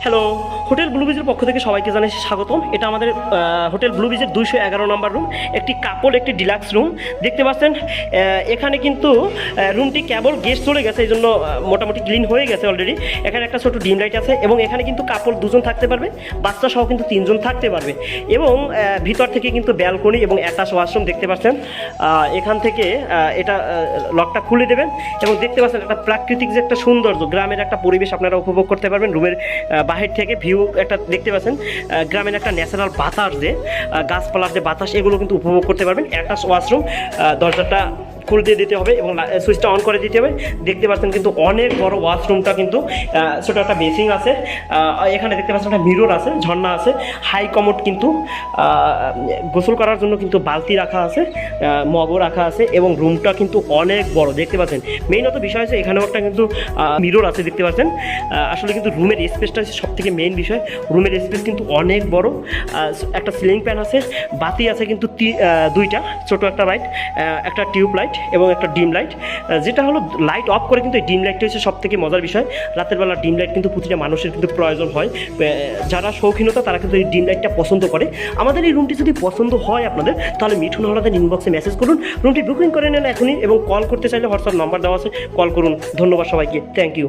Hello. Hotel blue বিচের পক্ষ থেকে সবাইকে জানাই স্বাগতম। এটা আমাদের হোটেল ব্লু বিচের দুইশো এগারো নম্বর রুম। একটি কাপড় একটি ডিলাক্স রুম। দেখতে পাচ্ছেন এখানে কিন্তু রুমটি কেবল গেস্ট চলে গেছে এই জন্য মোটামুটি ক্লিন হয়ে গেছে অলরেডি এখানে একটা ছোট ডিম লাইট আছে এবং এখানে কিন্তু কাপড় দুজন থাকতে পারবে, বাচ্চা সহ কিন্তু তিনজন থাকতে পারবে। এবং ভিতর থেকে কিন্তু ব্যালকনি এবং অ্যাটাচ ওয়াশরুম দেখতে পাচ্ছেন। এখান থেকে এটা লকটা খুলে দেবেন এবং দেখতে পাচ্ছেন একটা প্রাকৃতিক যে একটা সৌন্দর্য, গ্রামের একটা পরিবেশ আপনারা উপভোগ করতে পারবেন। রুমের বাহির থেকে ভিউ একটা দেখতে পাচ্ছেন গ্রামের একটা ন্যাচারাল বাতাস যে গাছপালার যে বাতাস, এগুলো কিন্তু উপভোগ করতে পারবেন। অ্যাটাচ ওয়াশরুম দরজাটা খুলে দিয়ে দিতে হবে এবং সুইচটা অন করে দিতে হবে। দেখতে পাচ্ছেন কিন্তু অনেক বড় ওয়াশরুমটা কিন্তু ছোট একটা বেসিং আছে। এখানে দেখতে পাচ্ছেন একটা মিরর আছে, ঝর্ণা আছে। হাই কমোড কিন্তু গোসল করার জন্য কিন্তু বালতি রাখা আছে মগও রাখা আছে এবং রুমটা কিন্তু অনেক বড়। দেখতে পাচ্ছেন? মেইন মেইনত বিষয় হচ্ছে এখানেও একটা কিন্তু মিরর আছে, দেখতে পাচ্ছেন? আসলে কিন্তু রুমের স্পেসটা হচ্ছে সব থেকে মেইন বিষয় রুমের স্পেস কিন্তু অনেক বড়। একটা সিলিং ফ্যান আছে, বাতি আছে কিন্তু দুইটা, ছোট একটা লাইট একটা টিউব লাইট এবং একটা ডিম লাইট। যেটা হলো লাইট অফ করে কিন্তু এই ডিম লাইটটা হচ্ছে সবথেকে মজার বিষয়। রাতের বেলা ডিম লাইট কিন্তু প্রতিটা মানুষের কিন্তু প্রয়োজন হয়। যারা শৌখিনতা তারা কিন্তু এই ডিম লাইটটা পছন্দ করে। আমাদের এই রুমটি যদি পছন্দ হয় আপনাদের, তাহলে মিঠুন হলাদের ইনবক্সে মেসেজ করুন। রুমটি বুকিং করে নেন এখনই এবং কল করতে চাইলে হোয়াটসঅ্যাপ নম্বর দেওয়া আছে। কল করুন। ধন্যবাদ সবাইকে। Thank you